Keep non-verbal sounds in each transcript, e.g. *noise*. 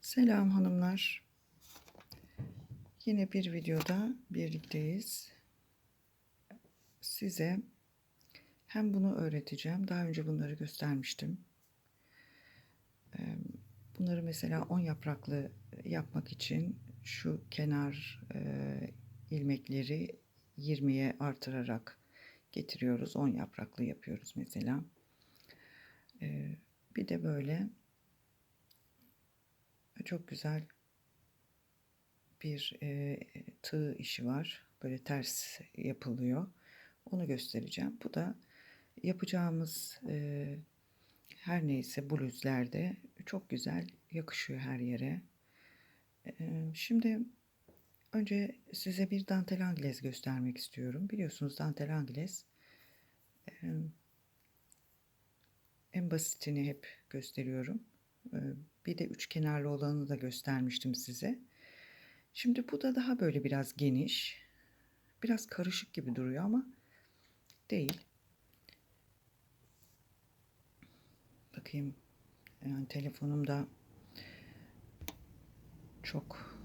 Selam hanımlar. Yine bir videoda birlikteyiz. Size hem bunu öğreteceğim. Daha önce bunları göstermiştim. Bunları mesela 10 yapraklı yapmak için şu kenar ilmekleri 20'ye artırarak getiriyoruz. 10 yapraklı yapıyoruz mesela. Bir de böyle çok güzel bir e, tığ işi var. Böyle ters yapılıyor. Onu göstereceğim. Bu da yapacağımız e, her neyse bluzlerde çok güzel yakışıyor her yere. E, şimdi önce size bir dantel angles göstermek istiyorum. Biliyorsunuz dantel angles e, en basitini hep gösteriyorum. E, bir de üç kenarlı olanı da göstermiştim size. Şimdi bu da daha böyle biraz geniş. Biraz karışık gibi duruyor ama değil. Bakayım. Yani telefonumda çok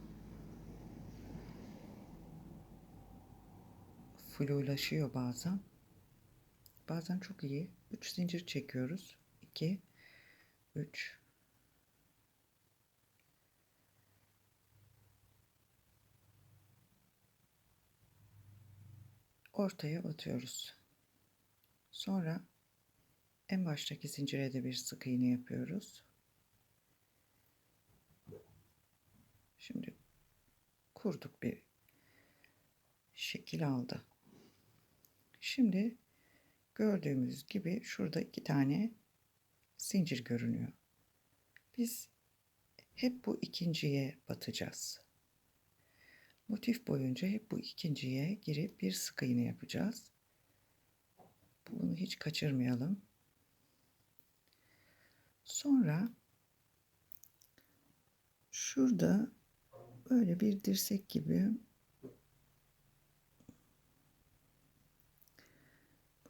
flulaşıyor bazen. Bazen çok iyi. 3 zincir çekiyoruz. 2 3 ortaya batıyoruz. Sonra en baştaki zincire de bir sık iğne yapıyoruz. Şimdi kurduk bir şekil aldı. Şimdi gördüğümüz gibi şurada iki tane zincir görünüyor. Biz hep bu ikinciye batacağız. Motif boyunca hep bu ikinciye girip bir sık iğne yapacağız. Bunu hiç kaçırmayalım. Sonra şurada böyle bir dirsek gibi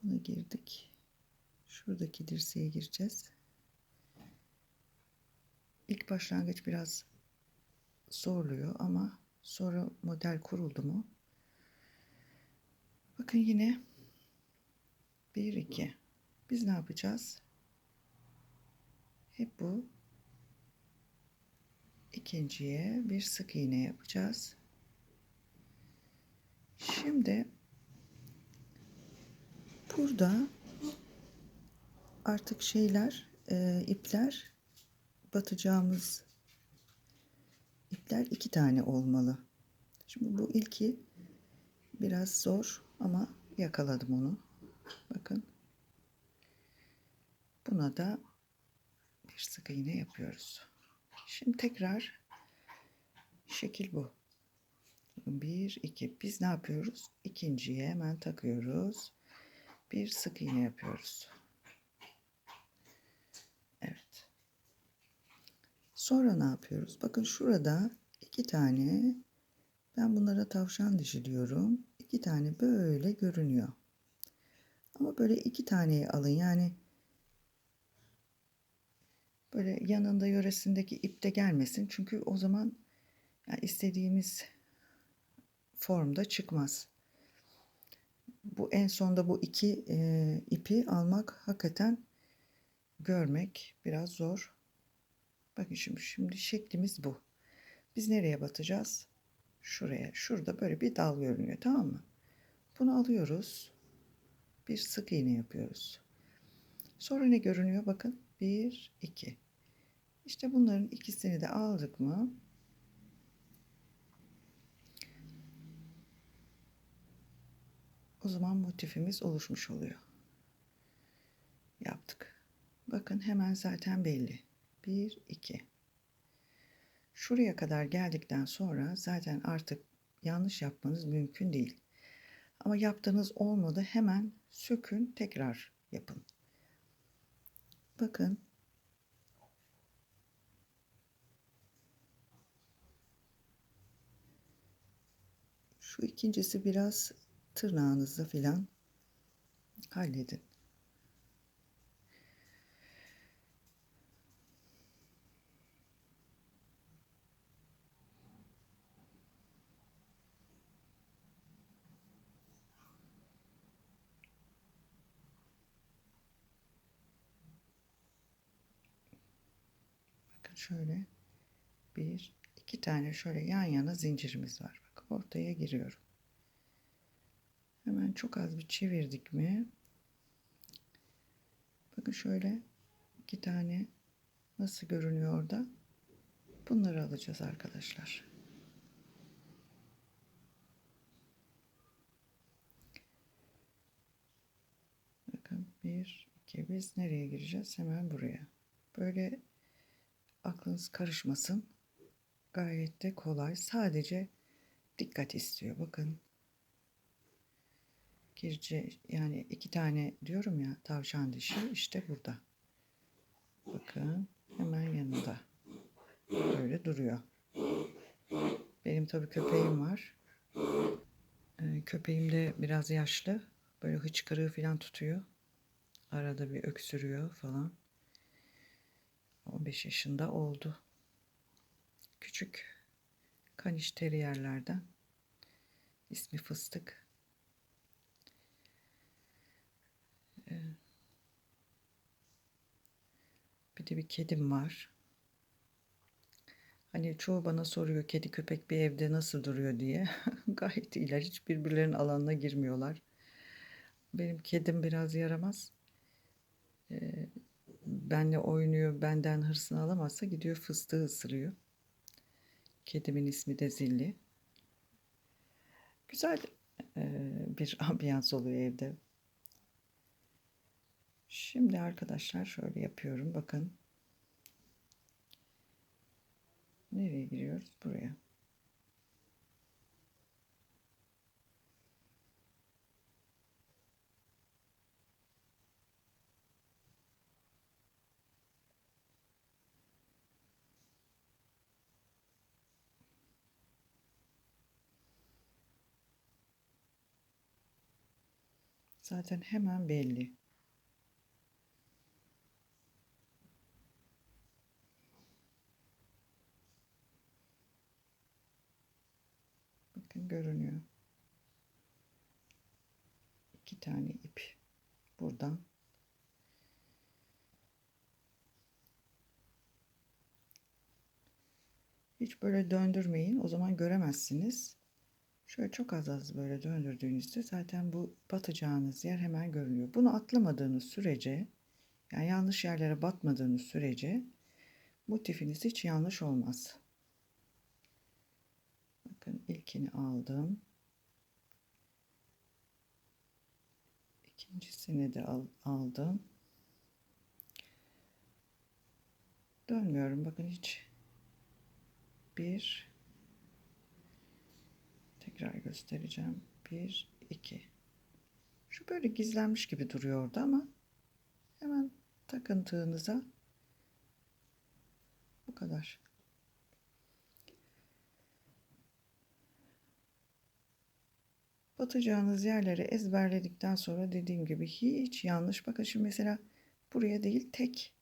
buna girdik. Şuradaki dirseğe gireceğiz. İlk başlangıç biraz zorluyor ama Sonra model kuruldu mu? Bakın yine 1 2. Biz ne yapacağız? Hep bu ikinciye bir sık iğne yapacağız. Şimdi burada artık şeyler e, ipler batacağımız ipler iki tane olmalı. Şimdi bu ilki biraz zor ama yakaladım onu. Bakın. Buna da bir sık iğne yapıyoruz. Şimdi tekrar şekil bu. Bir, iki. Biz ne yapıyoruz? İkinciye hemen takıyoruz. Bir sık iğne yapıyoruz. Evet. Sonra ne yapıyoruz? Bakın şurada iki tane ben bunlara tavşan dişi diyorum. İki tane böyle görünüyor. Ama böyle iki taneyi alın yani böyle yanında yöresindeki ip de gelmesin. Çünkü o zaman yani istediğimiz formda çıkmaz. Bu en sonda bu iki e, ipi almak hakikaten görmek biraz zor. Bakın şimdi, şimdi şeklimiz bu. Biz nereye batacağız? Şuraya. Şurada böyle bir dal görünüyor tamam mı? Bunu alıyoruz. Bir sık iğne yapıyoruz. Sonra ne görünüyor? Bakın. Bir, iki. İşte bunların ikisini de aldık mı? O zaman motifimiz oluşmuş oluyor. Yaptık. Bakın hemen zaten belli. 1 2 Şuraya kadar geldikten sonra zaten artık yanlış yapmanız mümkün değil. Ama yaptığınız olmadı hemen sökün tekrar yapın. Bakın şu ikincisi biraz tırnağınızla filan halledin. Şöyle bir iki tane şöyle yan yana zincirimiz var. Bak ortaya giriyorum. Hemen çok az bir çevirdik mi? Bakın şöyle iki tane nasıl görünüyor orada? Bunları alacağız arkadaşlar. Bakın bir, iki, biz nereye gireceğiz? Hemen buraya. Böyle aklınız karışmasın. Gayet de kolay. Sadece dikkat istiyor. Bakın. Girce yani iki tane diyorum ya tavşan dişi işte burada. Bakın hemen yanında. Böyle duruyor. Benim tabii köpeğim var. Ee, köpeğim de biraz yaşlı. Böyle hıçkırığı falan tutuyor. Arada bir öksürüyor falan. 15 yaşında oldu. Küçük kaniş teriyerlerden. İsmi Fıstık. Ee, bir de bir kedim var. Hani çoğu bana soruyor kedi köpek bir evde nasıl duruyor diye. *laughs* Gayet iyiler. Hiç birbirlerinin alanına girmiyorlar. Benim kedim biraz yaramaz. Ee, benle oynuyor, benden hırsını alamazsa gidiyor fıstığı ısırıyor. Kedimin ismi de Zilli. Güzel e, bir *laughs* ambiyans oluyor evde. Şimdi arkadaşlar şöyle yapıyorum. Bakın. Nereye giriyoruz? Buraya. Zaten hemen belli. Bakın görünüyor. İki tane ip buradan hiç böyle döndürmeyin. O zaman göremezsiniz. Şöyle çok az az böyle döndürdüğünüzde zaten bu batacağınız yer hemen görünüyor. Bunu atlamadığınız sürece yani yanlış yerlere batmadığınız sürece motifiniz hiç yanlış olmaz. Bakın ilkini aldım. İkincisini de al, aldım. Dönmüyorum. Bakın hiç. Bir. Tekrar göstereceğim. Bir, iki. Şu böyle gizlenmiş gibi duruyor orada ama hemen takın tığınıza. Bu kadar. Batacağınız yerleri ezberledikten sonra dediğim gibi hiç yanlış. Bakın şimdi mesela buraya değil tek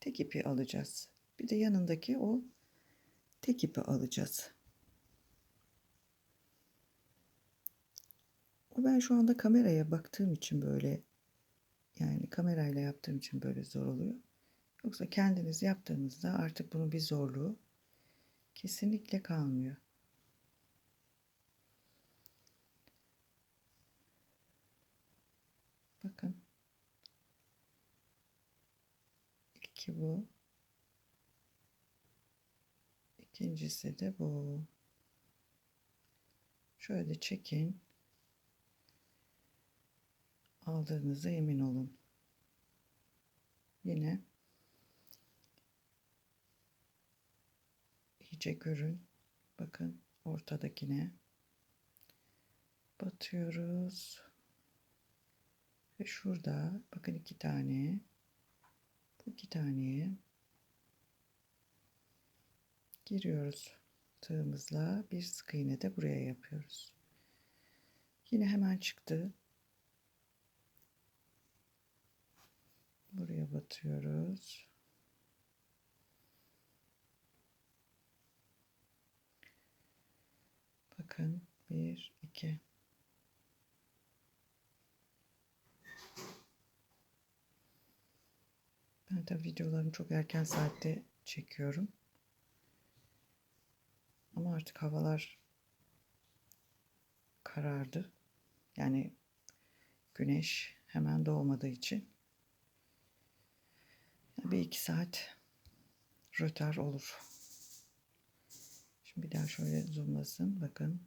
tek ipi alacağız. Bir de yanındaki o tek ipi alacağız. O ben şu anda kameraya baktığım için böyle yani kamerayla yaptığım için böyle zor oluyor. Yoksa kendiniz yaptığınızda artık bunun bir zorluğu kesinlikle kalmıyor. Bakın. İlki bu. İkincisi de bu. Şöyle çekin. Aldığınıza emin olun. Yine iyice görün. Bakın ortadakine batıyoruz. Ve şurada bakın iki tane. Bu iki taneye giriyoruz tığımızla. Bir sık iğne de buraya yapıyoruz. Yine hemen çıktı. Buraya batıyoruz. Bakın bir, iki. Ben de videolarımı çok erken saatte çekiyorum. Ama artık havalar karardı. Yani güneş hemen doğmadığı için bir iki saat rötar olur. Şimdi bir daha şöyle zoomlasın. Bakın.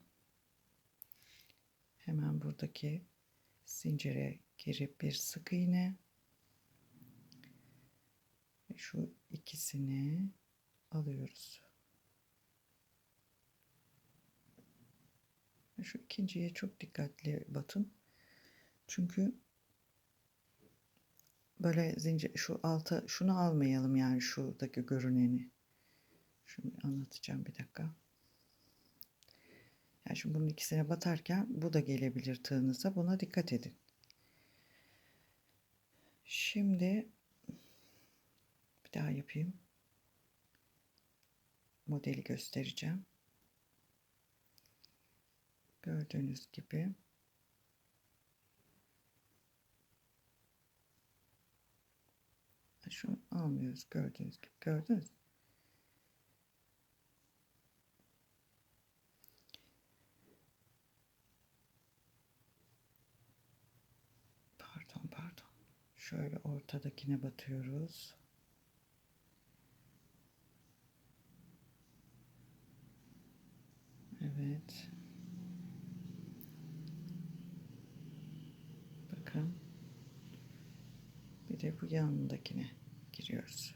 Hemen buradaki zincire girip bir sık iğne şu ikisini alıyoruz. Şu ikinciye çok dikkatli batın. Çünkü böyle zincir şu alta şunu almayalım yani şuradaki görüneni. Şunu anlatacağım bir dakika. Yani şimdi bunun ikisine batarken bu da gelebilir tığınıza. Buna dikkat edin. Şimdi bir daha yapayım. Modeli göstereceğim. Gördüğünüz gibi şu almıyoruz gördüğünüz gibi gördünüz mü? Pardon pardon. Şöyle ortadakine batıyoruz. Evet. Bakın. De bu yanındakine giriyoruz.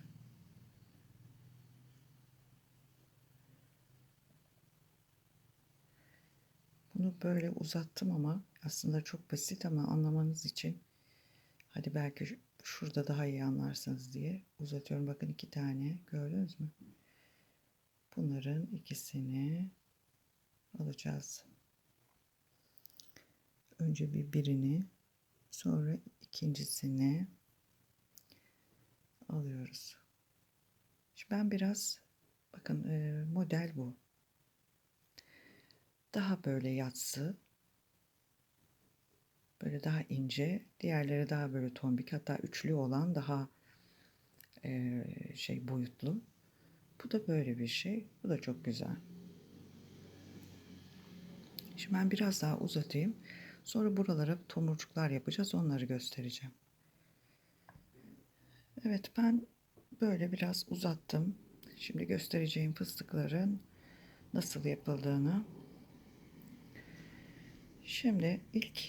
Bunu böyle uzattım ama aslında çok basit ama anlamanız için hadi belki şurada daha iyi anlarsınız diye uzatıyorum. Bakın iki tane gördünüz mü? Bunların ikisini alacağız. Önce bir birini sonra ikincisini alıyoruz. Şimdi ben biraz bakın e, model bu. Daha böyle yatsı. Böyle daha ince. Diğerleri daha böyle tombik. Hatta üçlü olan daha e, şey boyutlu. Bu da böyle bir şey. Bu da çok güzel. Şimdi ben biraz daha uzatayım. Sonra buralara tomurcuklar yapacağız. Onları göstereceğim. Evet ben böyle biraz uzattım. Şimdi göstereceğim fıstıkların nasıl yapıldığını. Şimdi ilk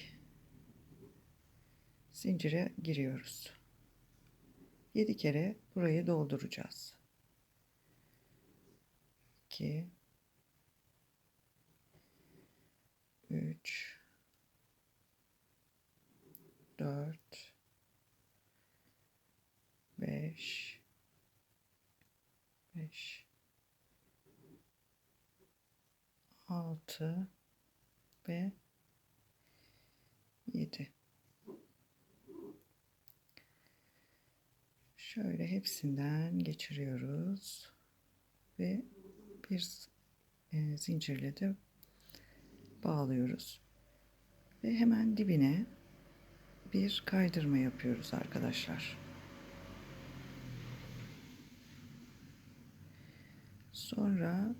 zincire giriyoruz. 7 kere burayı dolduracağız. 2 3 4 5 5 6 ve 7 şöyle hepsinden geçiriyoruz. Ve bir e, zincirle de bağlıyoruz. Ve hemen dibine bir kaydırma yapıyoruz arkadaşlar. Sonra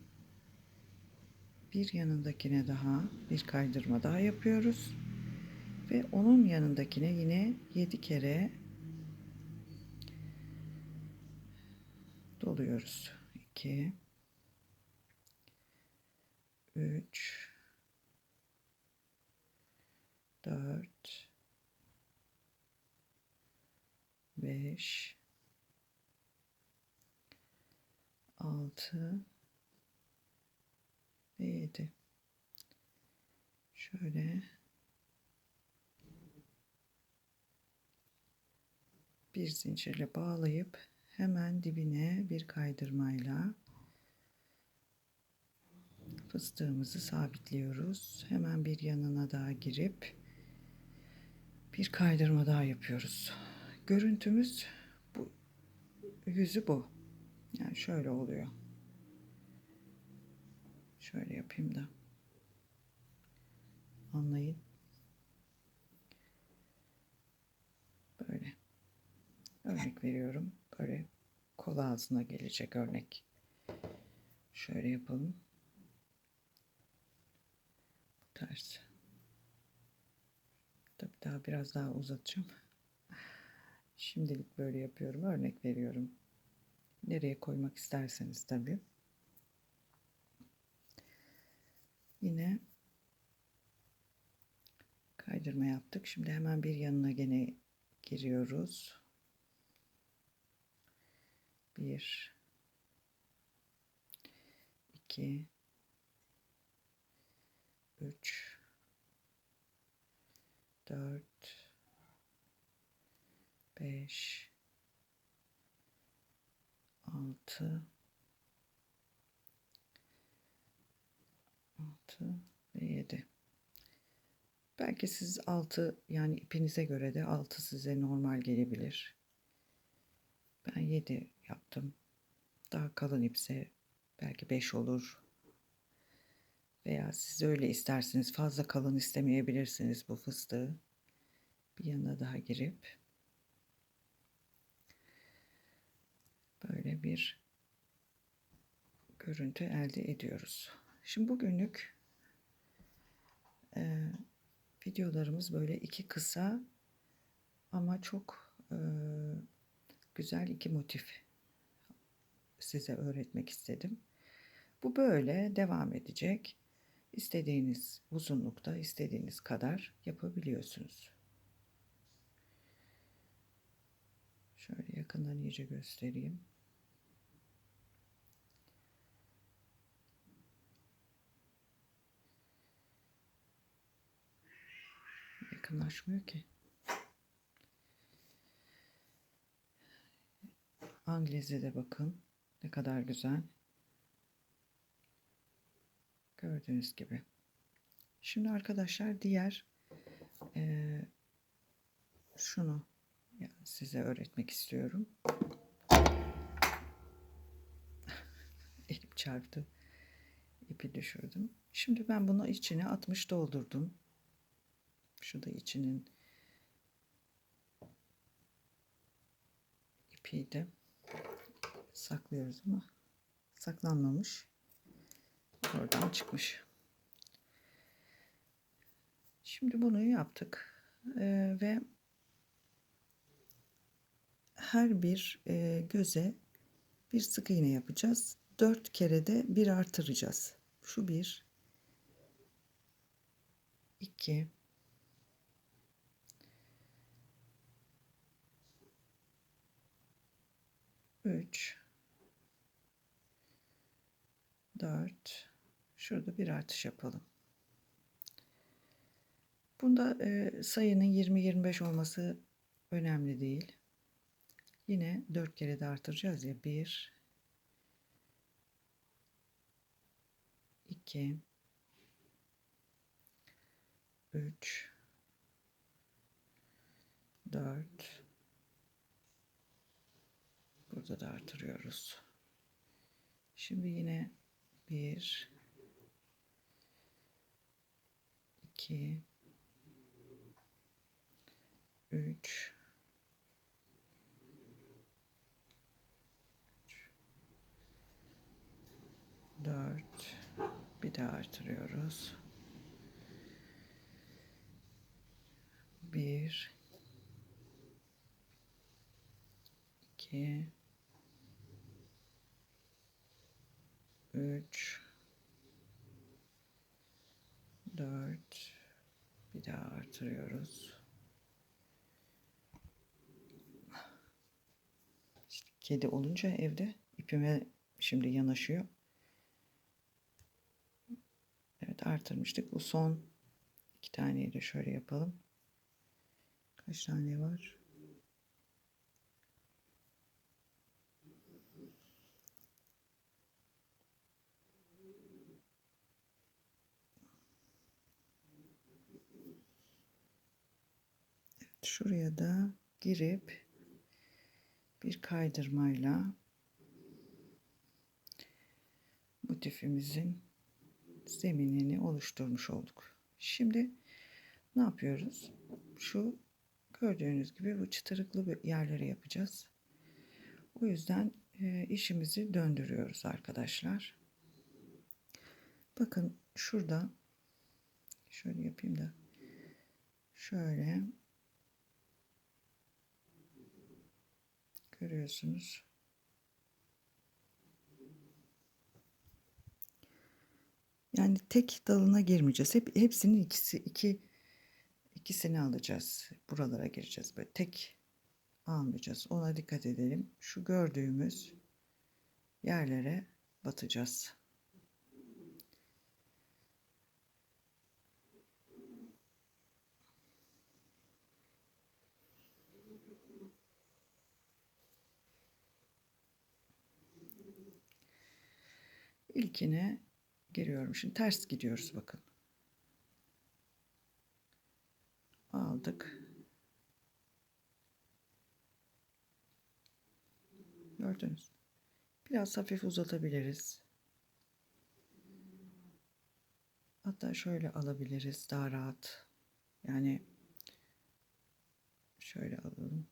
bir yanındakine daha bir kaydırma daha yapıyoruz. Ve onun yanındakine yine 7 kere doluyoruz. 2 3 4 5 6 ve 7 şöyle bir zincirle bağlayıp hemen dibine bir kaydırmayla fıstığımızı sabitliyoruz. Hemen bir yanına daha girip bir kaydırma daha yapıyoruz. Görüntümüz bu yüzü bu. Yani şöyle oluyor. Şöyle yapayım da anlayın. Böyle örnek veriyorum. Böyle kol ağzına gelecek örnek. Şöyle yapalım. ters. Tabii daha biraz daha uzatacağım. Şimdilik böyle yapıyorum. Örnek veriyorum. Nereye koymak isterseniz tabii. Yine kaydırma yaptık. Şimdi hemen bir yanına gene giriyoruz. Bir, iki, üç, dört, beş, altı, altı ve yedi. Belki siz altı yani ipinize göre de altı size normal gelebilir. Ben yedi yaptım. Daha kalın ipse belki beş olur. Veya siz öyle isterseniz fazla kalın istemeyebilirsiniz bu fıstığı. Bir yanına daha girip böyle bir görüntü elde ediyoruz. Şimdi bugünlük e, videolarımız böyle iki kısa ama çok e, güzel iki motif size öğretmek istedim. Bu böyle devam edecek. İstediğiniz uzunlukta istediğiniz kadar yapabiliyorsunuz. Şöyle yakından iyice göstereyim. Yakınlaşmıyor ki. Angliz'e de bakın. Ne kadar güzel. Gördüğünüz gibi. Şimdi arkadaşlar diğer e, şunu size öğretmek istiyorum. *laughs* Elim çarptı. İpi düşürdüm. Şimdi ben bunu içine 60 doldurdum. Şu da içinin ipiydi. Saklıyoruz ama saklanmamış. Oradan çıkmış. Şimdi bunu yaptık. Ee, ve her bir e, göze bir sık iğne yapacağız. Dört kere de bir artıracağız. Şu bir, iki, üç, dört. Şurada bir artış yapalım. Bunda e, sayının 20-25 olması önemli değil. Yine 4 kere de artıracağız ya. 1 2 3 4 Burada da artırıyoruz. Şimdi yine 1 2 3 4 bir daha artırıyoruz. 1 2 3 4 bir daha artırıyoruz. Kedi olunca evde ipime şimdi yanaşıyor. Evet artırmıştık. Bu son iki taneyi de şöyle yapalım. Kaç tane var? Şuraya da girip bir kaydırmayla motifimizin zeminini oluşturmuş olduk. Şimdi ne yapıyoruz? Şu gördüğünüz gibi bu çıtırıklı yerleri yapacağız. O yüzden e, işimizi döndürüyoruz arkadaşlar. Bakın şurada Şöyle yapayım da. Şöyle. Görüyorsunuz. Yani tek dalına girmeyeceğiz. Hep hepsinin ikisi iki ikisini alacağız. Buralara gireceğiz. Böyle tek almayacağız. Ona dikkat edelim. Şu gördüğümüz yerlere batacağız. İlkine giriyorum. Şimdi ters gidiyoruz bakın. Aldık. Gördünüz. Biraz hafif uzatabiliriz. Hatta şöyle alabiliriz daha rahat. Yani şöyle alalım.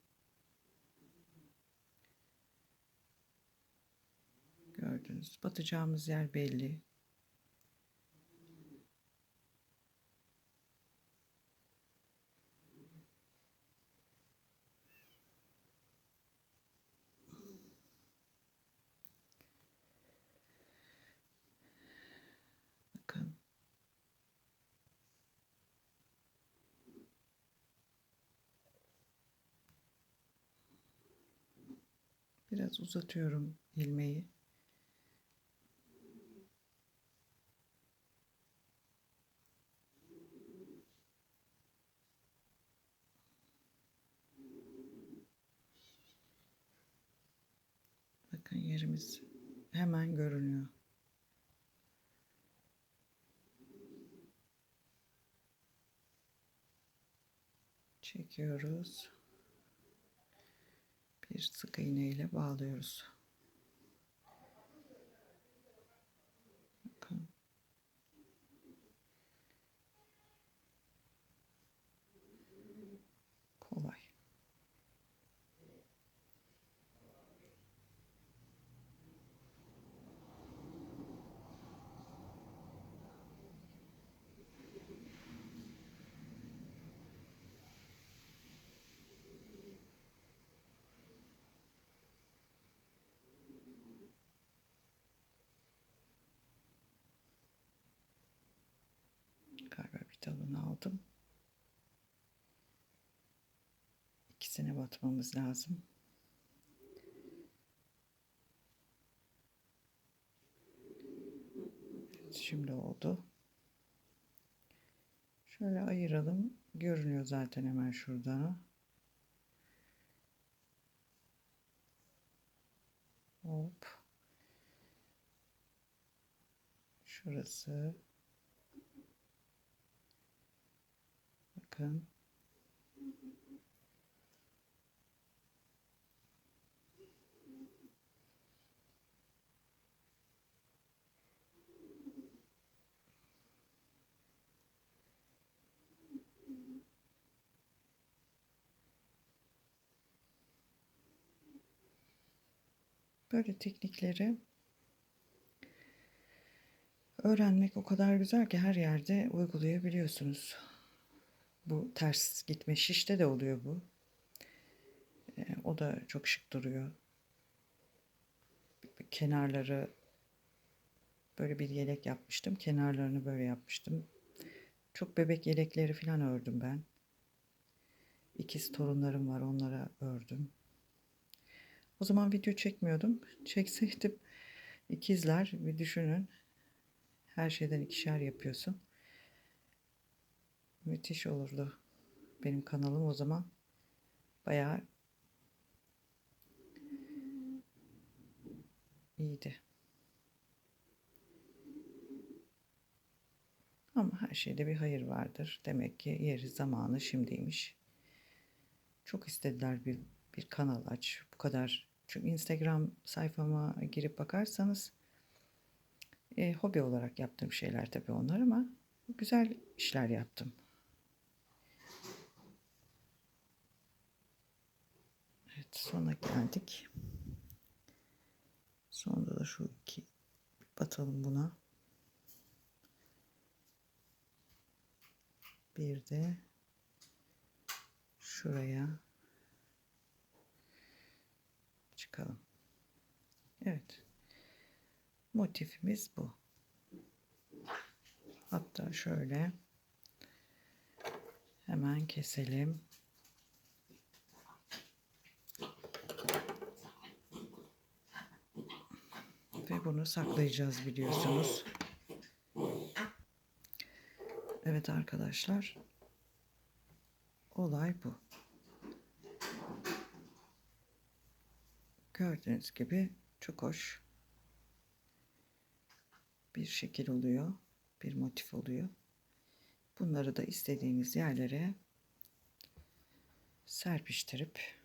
Gördünüz. Batacağımız yer belli. Bakın. Biraz uzatıyorum ilmeği. Yerimiz hemen görünüyor. Çekiyoruz. Bir sık iğne ile bağlıyoruz. Bakın. Kolay. Galiba bir talonu aldım. İkisine batmamız lazım. Şimdi oldu. Şöyle ayıralım. Görünüyor zaten hemen şurada. Hop. Şurası. Bakın. Böyle teknikleri öğrenmek o kadar güzel ki her yerde uygulayabiliyorsunuz. Bu ters gitme şişte de oluyor bu. Ee, o da çok şık duruyor. Kenarları böyle bir yelek yapmıştım. Kenarlarını böyle yapmıştım. Çok bebek yelekleri falan ördüm ben. İkiz torunlarım var onlara ördüm. O zaman video çekmiyordum. Çekseydim ikizler bir düşünün. Her şeyden ikişer yapıyorsun. Müthiş olurdu. Benim kanalım o zaman bayağı iyiydi. Ama her şeyde bir hayır vardır. Demek ki yeri zamanı şimdiymiş. Çok istediler bir, bir kanal aç. Bu kadar. Çünkü Instagram sayfama girip bakarsanız e, hobi olarak yaptığım şeyler tabii onlar ama güzel işler yaptım. Evet sona geldik. Sonunda da şu iki batalım buna. Bir de şuraya çıkalım. Evet. Motifimiz bu. Hatta şöyle hemen keselim. Bunu saklayacağız biliyorsunuz. Evet arkadaşlar. Olay bu. Gördüğünüz gibi çok hoş bir şekil oluyor. Bir motif oluyor. Bunları da istediğiniz yerlere serpiştirip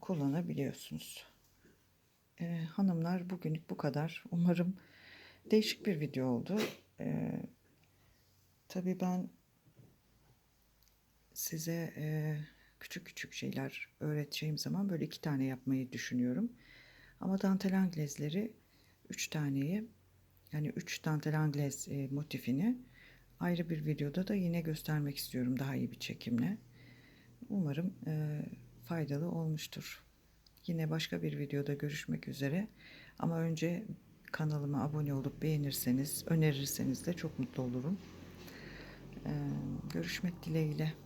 kullanabiliyorsunuz. E, hanımlar bugünlük bu kadar. Umarım değişik bir video oldu. E, tabii ben size e, küçük küçük şeyler öğreteceğim zaman böyle iki tane yapmayı düşünüyorum. Ama dantel anglezleri üç taneyi yani üç dantel anglez e, motifini ayrı bir videoda da yine göstermek istiyorum daha iyi bir çekimle. Umarım e, faydalı olmuştur. Yine başka bir videoda görüşmek üzere. Ama önce kanalıma abone olup beğenirseniz, önerirseniz de çok mutlu olurum. E, görüşmek dileğiyle.